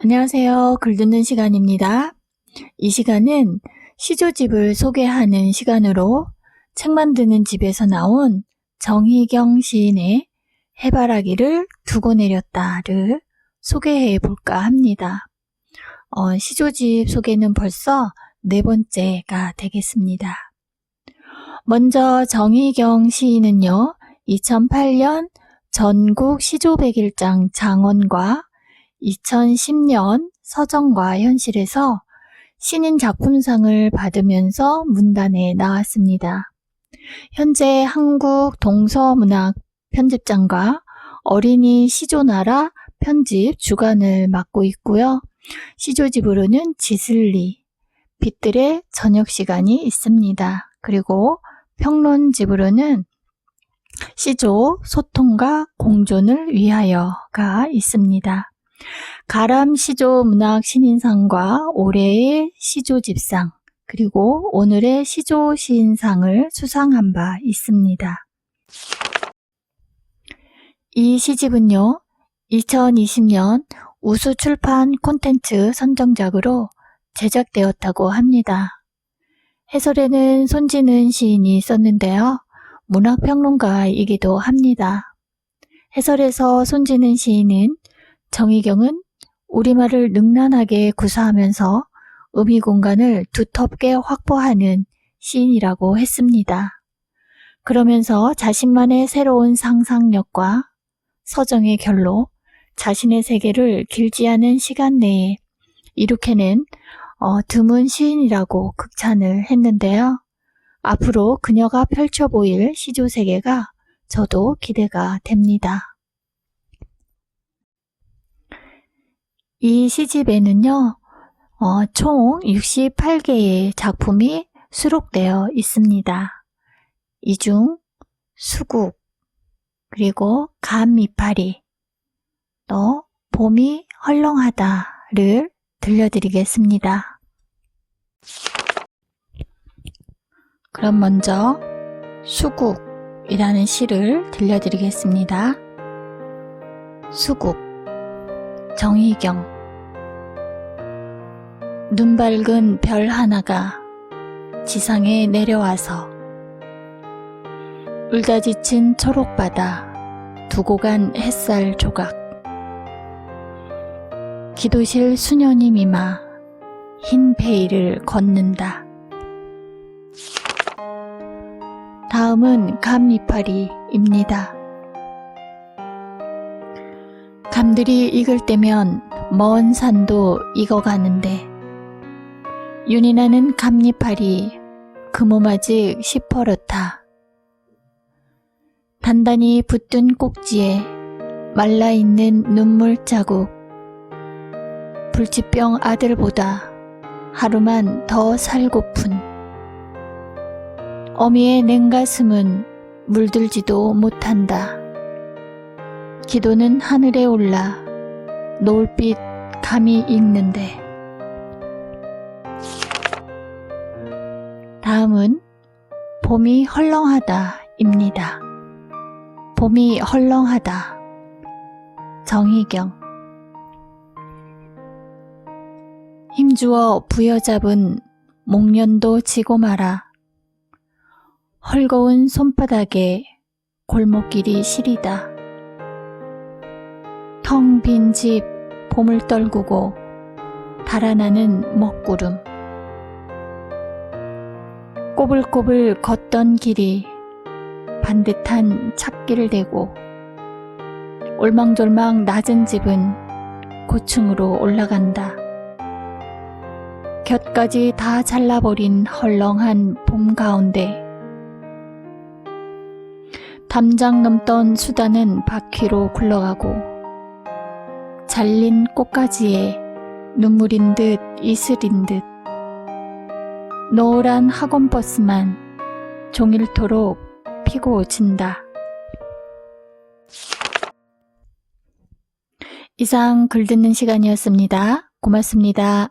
안녕하세요. 글 듣는 시간입니다. 이 시간은 시조집을 소개하는 시간으로 책 만드는 집에서 나온 정희경 시인의 해바라기를 두고 내렸다를 소개해 볼까 합니다. 어, 시조집 소개는 벌써 네 번째가 되겠습니다. 먼저 정희경 시인은요, 2008년 전국 시조 백일장 장원과 2010년 서정과 현실에서 신인 작품상을 받으면서 문단에 나왔습니다. 현재 한국 동서문학 편집장과 어린이 시조나라 편집 주간을 맡고 있고요. 시조집으로는 지슬리, 빛들의 저녁 시간이 있습니다. 그리고 평론집으로는 시조 소통과 공존을 위하여가 있습니다. 가람 시조 문학 신인상과 올해의 시조 집상 그리고 오늘의 시조 시인상을 수상한 바 있습니다. 이 시집은요, 2020년 우수 출판 콘텐츠 선정작으로 제작되었다고 합니다. 해설에는 손지는 시인이 썼는데요. 문학평론가이기도 합니다. 해설에서 손지는 시인은 정희경은 우리말을 능란하게 구사하면서 의미 공간을 두텁게 확보하는 시인이라고 했습니다. 그러면서 자신만의 새로운 상상력과 서정의 결로 자신의 세계를 길지 않은 시간 내에 이룩해낸 어, 드문 시인이라고 극찬을 했는데요. 앞으로 그녀가 펼쳐 보일 시조 세계가 저도 기대가 됩니다. 이 시집에는요, 어, 총 68개의 작품이 수록되어 있습니다. 이 중 수국, 그리고 감이파리, 또 봄이 헐렁하다를 들려드리겠습니다. 그럼 먼저 수국이라는 시를 들려드리겠습니다. 수국 정희경 눈 밝은 별 하나가 지상에 내려와서 울다 지친 초록바다 두고 간 햇살 조각 기도실 수녀님 이마 흰 베일을 걷는다. 다음은 감이파리입니다. 감들이 익을 때면 먼 산도 익어가는데 윤이 나는 감잎알이 그몸 아직 시퍼렇다. 단단히 붙든 꼭지에 말라있는 눈물 자국 불치병 아들보다 하루만 더 살고픈 어미의 냉가슴은 물들지도 못한다. 기도는 하늘에 올라 노을빛 감이 익는데 다음은 봄이 헐렁하다입니다. 봄이 헐렁하다. 정희경 힘주어 부여잡은 목련도 지고 마라. 헐거운 손바닥에 골목길이 시리다. 텅 빈 집 봄을 떨구고 달아나는 먹구름 꼬불꼬불 걷던 길이 반듯한 찾기를 대고 올망졸망 낮은 집은 고층으로 올라간다. 곁까지 다 잘라버린 헐렁한 봄 가운데 담장 넘던 수다는 바퀴로 굴러가고 잘린 꽃가지에 눈물인 듯 이슬인 듯 노란 학원버스만 종일토록 피고 진다. 이상 글 듣는 시간이었습니다. 고맙습니다.